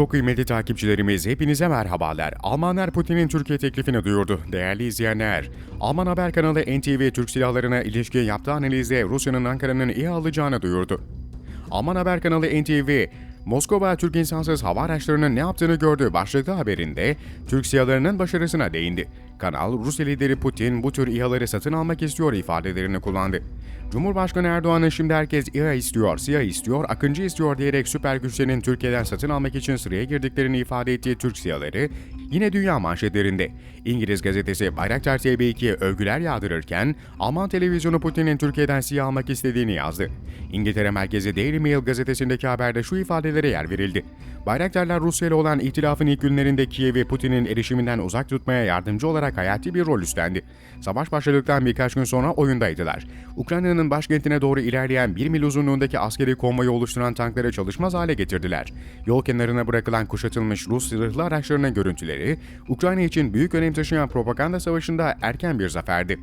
Çok kıymetli takipçilerimiz hepinize merhabalar. Almanlar Putin'in Türkiye teklifini duyurdu. Değerli izleyenler, Alman haber kanalı NTV Türk silahlarına ilişkin yaptığı analizde Rusya'nın Ankara'nın iyi alacağını duyurdu. Alman haber kanalı NTV, Moskova Türk insansız hava araçlarının ne yaptığını gördüğü başlıklı haberinde Türk sihalarının başarısına değindi. Kanal, Rusya lideri Putin bu tür İHA'ları satın almak istiyor ifadelerini kullandı. Cumhurbaşkanı Erdoğan'ın şimdi herkes İHA istiyor, SİHA istiyor, Akıncı istiyor diyerek süper güçlerin Türkiye'den satın almak için sıraya girdiklerini ifade ettiği Türk sihaları yine dünya manşetlerinde. İngiliz gazetesi Bayraktar TB2'ye övgüler yağdırırken Alman televizyonu Putin'in Türkiye'den SİHA almak istediğini yazdı. İngiltere merkezi Daily Mail gazetesindeki haberde şu ifadelere yer verildi. Bayraktarlar Rusya ile olan ihtilafın ilk günlerinde Kiev'i Putin'in erişiminden uzak tutmaya yardımcı olarak hayati bir rol üstlendi. Savaş başladıktan birkaç gün sonra oyundaydılar. Ukrayna'nın başkentine doğru ilerleyen 1 mil uzunluğundaki askeri konvoyu oluşturan tankları çalışmaz hale getirdiler. Yol kenarına bırakılan kuşatılmış Rus zırhlı araçlarının görüntüleri, Ukrayna için büyük önem taşıyan propaganda savaşında erken bir zaferdi.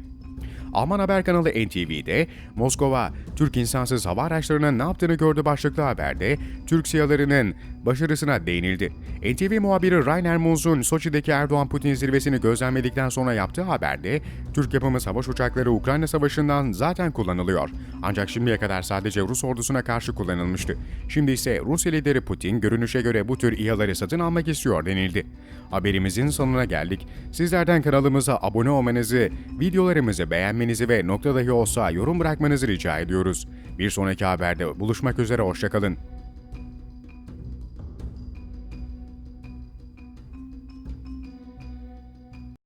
Alman haber kanalı NTV'de Moskova, Türk insansız hava araçlarının ne yaptığını gördü başlıklı haberde Türk sihalarının başarısına değinildi. NTV muhabiri Rainer Munz'un Soçi'deki Erdoğan-Putin zirvesini gözlemledikten sonra yaptığı haberde Türk yapımı savaş uçakları Ukrayna Savaşı'ndan zaten kullanılıyor. Ancak şimdiye kadar sadece Rus ordusuna karşı kullanılmıştı. Şimdi ise Rusya lideri Putin görünüşe göre bu tür İHA'ları satın almak istiyor denildi. Haberimizin sonuna geldik. Sizlerden kanalımıza abone olmanızı, videolarımızı beğenmenizi ve nokta dahi olsa yorum bırakmanızı rica ediyoruz. Bir sonraki haberde buluşmak üzere hoşçakalın.